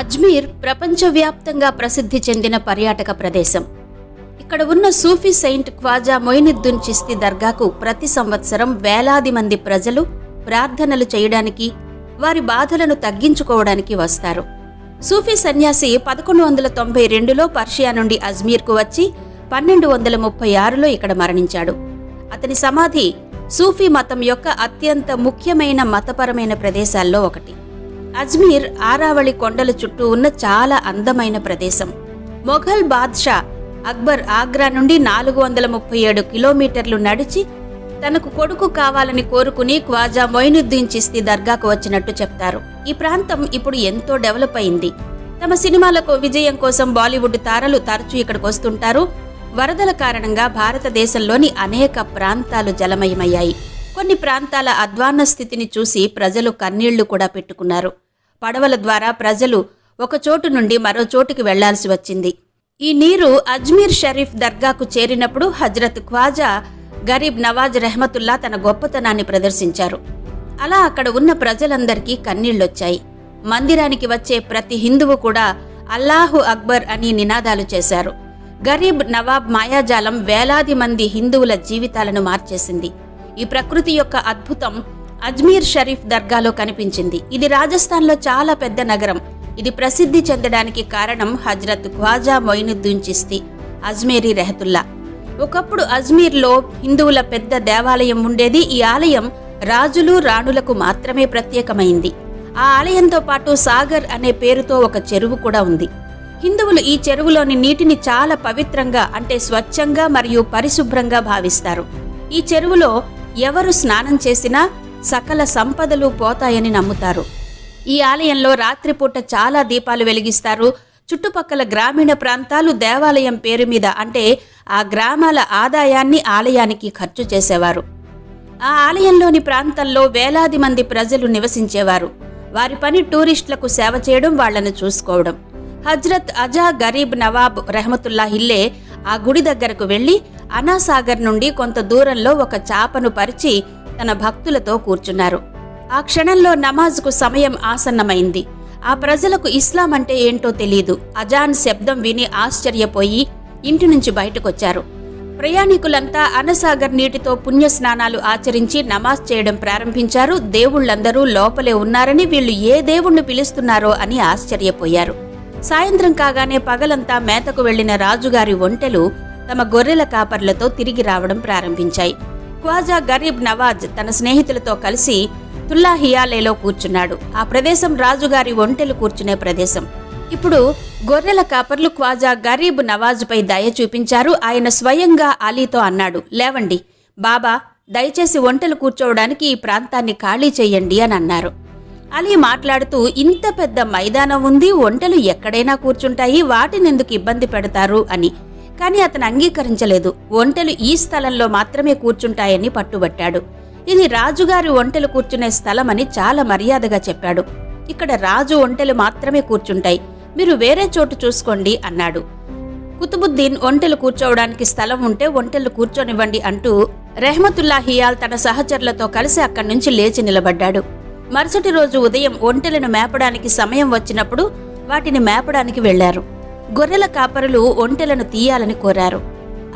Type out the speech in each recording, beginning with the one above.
అజ్మీర్ ప్రపంచవ్యాప్తంగా ప్రసిద్ధి చెందిన పర్యాటక ప్రదేశం. ఇక్కడ ఉన్న సూఫీ సెయింట్ ఖ్వాజా మొయినుద్దీన్ చిస్తి దర్గాకు ప్రతి సంవత్సరం వేలాది మంది ప్రజలు ప్రార్థనలు చేయడానికి వారి బాధలను తగ్గించుకోవడానికి వస్తారు. సూఫీ సన్యాసి పదకొండు వందల తొంభై రెండులో పర్షియా నుండి అజ్మీర్కు వచ్చి పన్నెండు వందల ముప్పై ఆరులో ఇక్కడ మరణించాడు. అతని సమాధి సూఫీ మతం యొక్క అత్యంత ముఖ్యమైన మతపరమైన ప్రదేశాల్లో ఒకటి. అజ్మీర్ ఆరావళి కొండల చుట్టూ ఉన్న చాలా అందమైన ప్రదేశం. మొఘల్ బాద్షా అక్బర్ ఆగ్రా నుండి నాలుగు వందల ముప్పై ఏడు కిలోమీటర్లు నడిచి తనకు కొడుకు కావాలని కోరుకుని ఖ్వాజా మొయినుద్దీన్ చిస్తి దర్గాకు వచ్చినట్టు చెప్తారు. ఈ ప్రాంతం ఇప్పుడు ఎంతో డెవలప్ అయింది. తమ సినిమాలకు విజయం కోసం బాలీవుడ్ తారలు తరచూ ఇక్కడికి వస్తుంటారు. వరదల కారణంగా భారతదేశంలోని అనేక ప్రాంతాలు జలమయమయ్యాయి. కొన్ని ప్రాంతాల అధ్వాన్న స్థితిని చూసి ప్రజలు కన్నీళ్ళు కూడా పెట్టుకున్నారు. పడవల ద్వారా ప్రజలు ఒక చోటు నుండి మరో చోటుకి వెళ్ళాల్సి వచ్చింది. ఈ నీరు అజ్మీర్ షరీఫ్ దర్గాకు చేరినప్పుడు హజ్రత్ ఖ్వాజా గరీబ్ నవాజ్ రెహమతుల్లా తన గొప్పతనాన్ని ప్రదర్శించారు. అలా అక్కడ ఉన్న ప్రజలందరికీ కన్నీళ్ళొచ్చాయి మందిరానికి వచ్చే ప్రతి హిందువు కూడా అల్లాహు అక్బర్ అని నినాదాలు చేశారు. గరీబ్ నవాబ్ మాయాజాలం వేలాది మంది హిందువుల జీవితాలను మార్చేసింది. ఈ ప్రకృతి యొక్క అద్భుతం అజ్మీర్ షరీఫ్ దర్గాలో కనిపించింది. ఇది రాజస్థాన్లో చాలా పెద్ద నగరం. ఇది ప్రసిద్ధి చెందడానికి కారణం హజ్రత్ ఖ్వాజా మొయినుద్దీన్ చిస్తి అజ్మేరీ రెహతుల్లా. ఒకప్పుడు అజ్మీర్లో హిందువుల పెద్ద దేవాలయం ఉండేది. ఈ ఆలయం రాజులు రాణులకు మాత్రమే ప్రత్యేకమైంది. ఆ ఆలయంతో పాటు సాగర్ అనే పేరుతో ఒక చెరువు కూడా ఉంది. హిందువులు ఈ చెరువులోని నీటిని చాలా పవిత్రంగా అంటే స్వచ్ఛంగా మరియు పరిశుభ్రంగా భావిస్తారు. ఈ చెరువులో ఎవరు స్నానం చేసినా సకల సంపదలు పోతాయని నమ్ముతారు. ఈ ఆలయంలో రాత్రిపూట చాలా దీపాలు వెలిగిస్తారు. చుట్టుపక్కల గ్రామీణ ప్రాంతాలు దేవాలయం పేరు మీద అంటే ఆ గ్రామాల ఆదాయాన్ని ఆలయానికి ఖర్చు చేసేవారు. ఆ ఆలయంలోని ప్రాంతంలో వేలాది మంది ప్రజలు నివసించేవారు. వారి పని టూరిస్టులకు సేవ చేయడం వాళ్ళను చూసుకోవడం. హజ్రత్ అజా గరీబ్ నవాబ్ రెహమతుల్లా హిల్లే ఆ గుడి దగ్గరకు వెళ్ళి అనాసాగర్ నుండి కొంత దూరంలో ఒక చాపను పరిచి తన భక్తులతో కూర్చున్నారు. ఆ క్షణంలో నమాజ్కు సమయం ఆసన్నమైంది. ఆ ప్రజలకు ఇస్లాం అంటే ఏంటో తెలియదు అజాన్ శబ్దం విని ఆశ్చర్యపోయి ఇంటి నుంచి బయటకొచ్చారు. ప్రయాణికులంతా అనసాగర్ నీటితో పుణ్య స్నానాలు ఆచరించి నమాజ్ చేయడం ప్రారంభించారు. దేవుళ్ళందరూ లోపలే ఉన్నారని వీళ్ళు ఏ దేవుణ్ణి పిలుస్తున్నారో అని ఆశ్చర్యపోయారు. సాయంత్రం కాగానే పగలంతా మేతకు వెళ్ళిన రాజుగారి ఒంటెలు తమ గొర్రెల కాపర్లతో తిరిగి రావడం ప్రారంభించాయి. ఖ్వాజా గరీబ్ నవాజ్ తన స్నేహితులతో కలిసి తుల్లాహియాలేలో కూర్చున్నాడు. ఆ ప్రదేశం రాజుగారి ఒంటెలు కూర్చునే ప్రదేశం. ఇప్పుడు గొర్రెల కాపర్లు ఖ్వాజా గరీబ్ నవాజ్పై దయ చూపించారు. ఆయన స్వయంగా అలీతో అన్నాడు లేవండి బాబా దయచేసి ఒంటెలు కూర్చోవడానికి ఈ ప్రాంతాన్ని ఖాళీ చేయండి అని అన్నారు. అలీ మాట్లాడుతూ ఇంత పెద్ద మైదానం ఉంది ఒంటెలు ఎక్కడైనా కూర్చుంటాయి వాటిని ఎందుకు ఇబ్బంది పెడతారు? అని. కానీ అతను అంగీకరించలేదు. ఒంటెలు ఈ స్థలంలో మాత్రమే కూర్చుంటాయని పట్టుబట్టాడు. ఇది రాజుగారి ఒంటెలు కూర్చునే స్థలమని చాలా మర్యాదగా చెప్పాడు. ఇక్కడ రాజు ఒంటెలు మాత్రమే కూర్చుంటాయి. మీరు వేరే చోటు చూసుకోండి అన్నాడు. కుతుబుద్దీన్ ఒంటెలు కూర్చోవడానికి స్థలం ఉంటే ఒంటెలు కూర్చోనివ్వండి అంటూ రెహమతుల్లా హియాల్ తన సహచరులతో కలిసి అక్కడి నుంచి లేచి నిలబడ్డాడు. మరుసటి రోజు ఉదయం ఒంటెలను మేపడానికి సమయం వచ్చినప్పుడు వాటిని మేపడానికి వెళ్ళారు గొర్రెల కాపరులు ఒంటెలను తీయాలని కోరారు.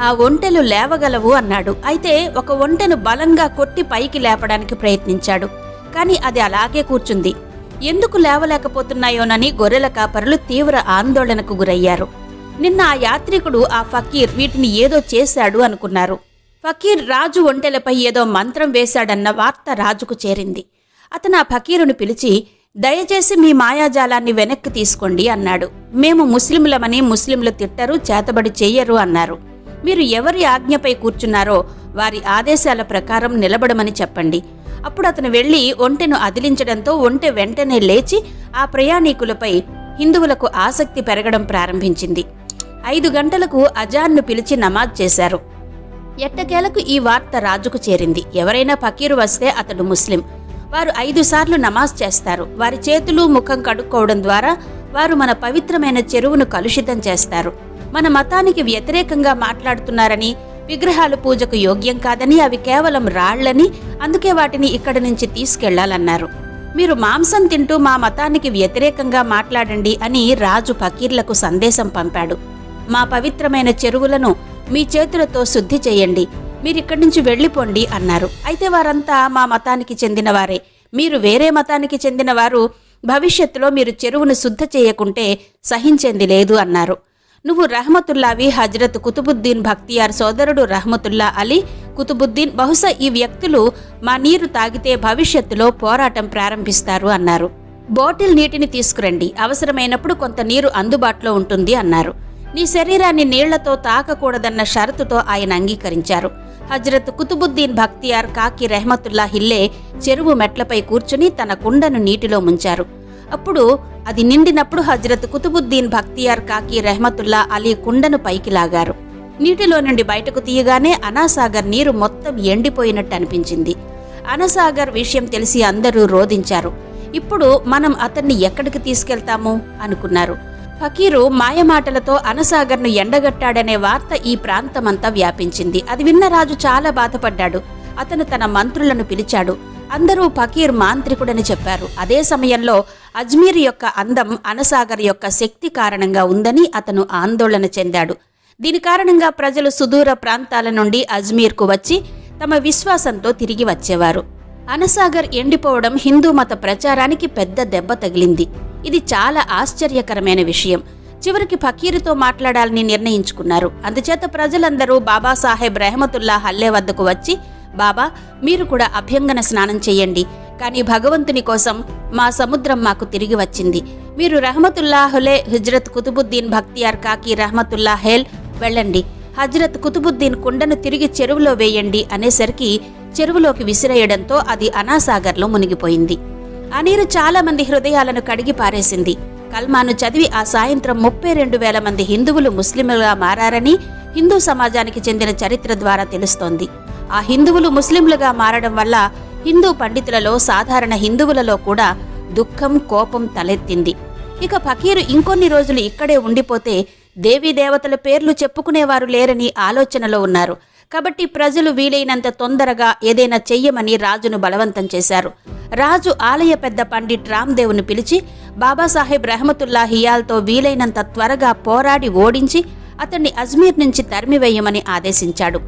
ఆ ఒంటెలు లేవగలవు అన్నాడు. అయితే ఒక ఒంటెను బలంగా కొట్టి పైకి లేపడానికి ప్రయత్నించాడు. కానీ అది అలాగే కూర్చుంది. ఎందుకు లేవలేకపోతున్నాయోనని గొర్రెల కాపరులు తీవ్ర ఆందోళనకు గురయ్యారు. నిన్న ఆ యాత్రికుడు ఆ ఫకీర్ వీటిని ఏదో చేశాడు అనుకున్నారు. ఫకీర్ రాజు ఒంటెలపై ఏదో మంత్రం వేశాడన్న వార్త రాజుకు చేరింది. అతను ఆ ఫకీరును పిలిచి దయచేసి మీ మాయాజాలాన్ని వెనక్కి తీసుకోండి అన్నాడు. మేము ముస్లింలమని ముస్లింలు తిట్టరు చేతబడి చెయ్యరు అన్నారు. మీరు ఎవరి ఆజ్ఞపై కూర్చున్నారో వారి ఆదేశాల ప్రకారం నిలబడమని చెప్పండి. అప్పుడు అతను వెళ్ళి ఒంటెను అదిలించడంతో ఒంటె వెంటనే లేచి ఆ ప్రయాణికులపై హిందువులకు ఆసక్తి పెరగడం ప్రారంభించింది. ఐదు గంటలకు అజాన్ను పిలిచి నమాజ్ చేశారు. ఎట్టకేలకు ఈ వార్త రాజుకు చేరింది. ఎవరైనా ఫకీరు వస్తే అతడు ముస్లిం. వారు ఐదు సార్లు నమాజ్ చేస్తారు. వారి చేతులు ముఖం కడుక్కోవడం ద్వారా వారు మన పవిత్రమైన చెరువును కలుషితం చేస్తారు. మన మతానికి వ్యతిరేకంగా మాట్లాడుతున్నారని విగ్రహాలు పూజకు యోగ్యం కాదని అవి కేవలం రాళ్ళని అందుకే వాటిని ఇక్కడి నుంచి తీసుకెళ్ళాలన్నారు. మీరు మాంసం తింటూ మా మతానికి వ్యతిరేకంగా మాట్లాడండి అని రాజు ఫకీర్లకు సందేశం పంపాడు. మా పవిత్రమైన చెరువులను మీ చేతులతో శుద్ధి చేయండి. మీరు ఇక్కడి నుంచి వెళ్ళిపోండి అన్నారు. అయితే వారంతా మా మతానికి చెందినవారే. మీరు వేరే మతానికి చెందినవారు. భవిష్యత్తులో మీరు చెరువును శుద్ధ చేయకుంటే సహించేంది లేదు అన్నారు. నువ్వు రహమతుల్లావి హజరత్ కుతుబుద్దీన్ భక్తియార్ సోదరుడు రహమతుల్లా అలీ కుతుబుద్దీన్ బహుశా ఈ వ్యక్తులు మా నీరు తాగితే భవిష్యత్తులో పోరాటం ప్రారంభిస్తారు అన్నారు. బాటిల్ నీటిని తీసుకురండి. అవసరమైనప్పుడు కొంత నీరు అందుబాటులో ఉంటుంది అన్నారు. నీ శరీరాన్ని నీళ్ళతో తాకకూడదన్న షరతుతో ఆయన అంగీకరించారు. హజరత్ కుతుబుద్దీన్ భక్తియార్ కాకి రెహమతుల్లా హిల్లే చెరువు మెట్లపై కూర్చుని తన కుండను నీటిలో ముంచారు. అప్పుడు అది నిండినప్పుడు హజరత్ కుతుబుద్దీన్ భక్తియార్ కాకి రెహమతుల్లా అలీ కుండను పైకి లాగారు. నీటిలో నుండి బయటకు తీయగానే అనాసాగర్ నీరు మొత్తం ఎండిపోయినట్టు అనిపించింది. అనసాగర్ విషయం తెలిసి అందరూ రోధించారు. ఇప్పుడు మనం అతన్ని ఎక్కడికి తీసుకెళ్తాము? అనుకున్నారు. ఫకీరు మాయమాటలతో అనసాగర్ను ఎండగట్టాడనే వార్త ఈ ప్రాంతమంతా వ్యాపించింది. అది విన్న రాజు చాలా బాధపడ్డాడు. అతను తన మంత్రులను పిలిచాడు. అందరూ ఫకీర్ మాంత్రికుడని చెప్పారు. అదే సమయంలో అజ్మీర్ యొక్క అందం అనసాగర్ యొక్క శక్తి కారణంగా ఉందని అతను ఆందోళన చెందాడు. దీని కారణంగా ప్రజలు సుదూర ప్రాంతాల నుండి అజ్మీర్కు వచ్చి తమ విశ్వాసంతో తిరిగి వచ్చేవారు. అనసాగర్ ఎండిపోవడం హిందూ మత ప్రచారానికి పెద్ద దెబ్బ తగిలింది. ఇది చాలా ఆశ్చర్యకరమైన విషయం. చివరికి ఫకీరుతో మాట్లాడాలని నిర్ణయించుకున్నారు. అందుచేత ప్రజలందరూ బాబాసాహెబ్ రెహమతుల్లా హల్లే వద్దకు వచ్చి బాబా మీరు కూడా అభ్యంగన స్నానం చేయండి. కానీ భగవంతుని కోసం మా సముద్రం మాకు తిరిగి వచ్చింది. మీరు రహమతుల్లా హులే హుజ్రత్ కుతుబుద్దీన్ భక్తియార్ కాకి రహమతుల్లా హేల్ వెళ్ళండి. హజ్రత్ కుతుబుద్దీన్ కుండను తిరిగి చెరువులో వేయండి అనేసరికి చెరువులోకి విసిరేయడంతో అది అనాసాగర్లో మునిగిపోయింది. ఆ నీరు చాలా మంది హృదయాలను కడిగి పారేసింది. కల్మాను చదివి ఆ సాయంత్రం ముప్పై రెండు వేల మంది హిందువులు ముస్లింలుగా మారారని హిందూ సమాజానికి చెందిన చరిత్ర ద్వారా తెలుస్తోంది. ఆ హిందువులు ముస్లింలుగా మారడం వల్ల హిందూ పండితులలో సాధారణ హిందువులలో కూడా దుఃఖం కోపం తలెత్తింది. ఇక ఫకీరు ఇంకొన్ని రోజులు ఇక్కడే ఉండిపోతే దేవీ దేవతల పేర్లు చెప్పుకునేవారు లేరని ఆలోచనలో ఉన్నారు. కాబట్టి ప్రజలు వీలైనంత తొందరగా ఏదైనా చెయ్యమని రాజును బలవంతం చేశారు. రాజు ఆలయ పెద్ద పండిట్ రామ్దేవ్ను పిలిచి బాబాసాహెబ్ రెహమతుల్లా హియాల్తో వీలైనంత త్వరగా పోరాడి ఓడించి అతన్ని అజ్మీర్ నుంచి తరిమివేయమని ఆదేశించాడు.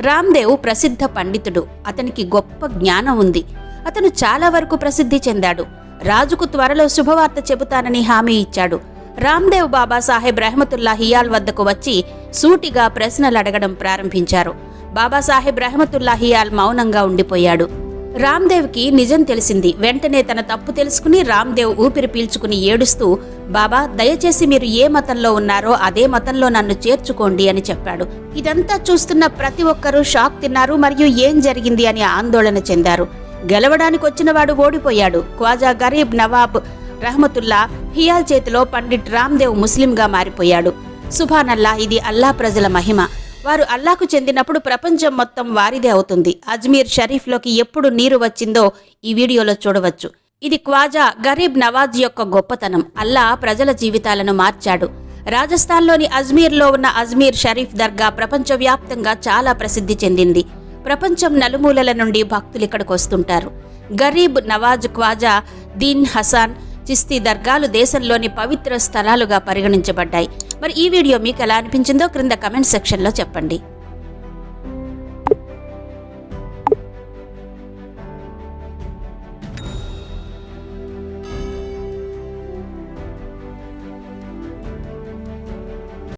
రామ్దేవ్ ప్రసిద్ధ పండితుడు. అతనికి గొప్ప జ్ఞానం ఉంది. అతను చాలా వరకు ప్రసిద్ధి చెందాడు. రాజుకు త్వరలో శుభవార్త చెబుతానని హామీ ఇచ్చాడు. రామ్దేవ్ బాబా సాహెబ్ హియాల్ వద్దకు వచ్చి సూటిగా ప్రశ్నలు అడగడం ప్రారంభించారు. బాబాసాహెబ్ రహమతుల్లా హియాల్ మౌనంగా ఉండిపోయాడు. రామ్దేవ్కి నిజం తెలిసింది. వెంటనే తన తప్పు తెలుసుకుని రామ్దేవ్ ఊపిరి పీల్చుకుని ఏడుస్తూ బాబా దయచేసి మీరు ఏ మతంలో ఉన్నారో అదే మతంలో నన్ను చేర్చుకోండి అని చెప్పాడు. ఇదంతా చూస్తున్న ప్రతి ఒక్కరూ షాక్ తిన్నారు మరియు ఏం జరిగింది అని ఆందోళన చెందారు. గెలవడానికి వచ్చినవాడు ఓడిపోయాడు. ఖ్వాజా గరీబ్ నవాబ్ రహమతుల్లా హియాల్ చేతిలో పండిట్ రామ్దేవ్ ముస్లింగా మారిపోయాడు. సుభానల్లా ఇది అల్లా ప్రజల మహిమ. వారు అల్లాకు చెందినప్పుడు ప్రపంచం మొత్తం వారిదే అవుతుంది. అజ్మీర్ షరీఫ్లోకి ఎప్పుడు నీరు వచ్చిందో ఈ వీడియోలో చూడవచ్చు. ఇది క్వాజా గరీబ్ నవాజ్ యొక్క గొప్పతనం. అల్లా ప్రజల జీవితాలను మార్చాడు. రాజస్థాన్లోని అజ్మీర్లో ఉన్న అజ్మీర్ షరీఫ్ దర్గా ప్రపంచవ్యాప్తంగా చాలా ప్రసిద్ధి చెందింది. ప్రపంచం నలుమూలల నుండి భక్తులు ఇక్కడికి వస్తుంటారు. గరీబ్ నవాజ్ క్వాజా దీన్ హసాన్ చిస్తీ దర్గాలు దేశంలోని పవిత్ర స్థలాలుగా పరిగణించబడ్డాయి. మరి ఈ వీడియో మీకు ఎలా అనిపించిందో క్రింద కమెంట్ సెక్షన్లో చెప్పండి.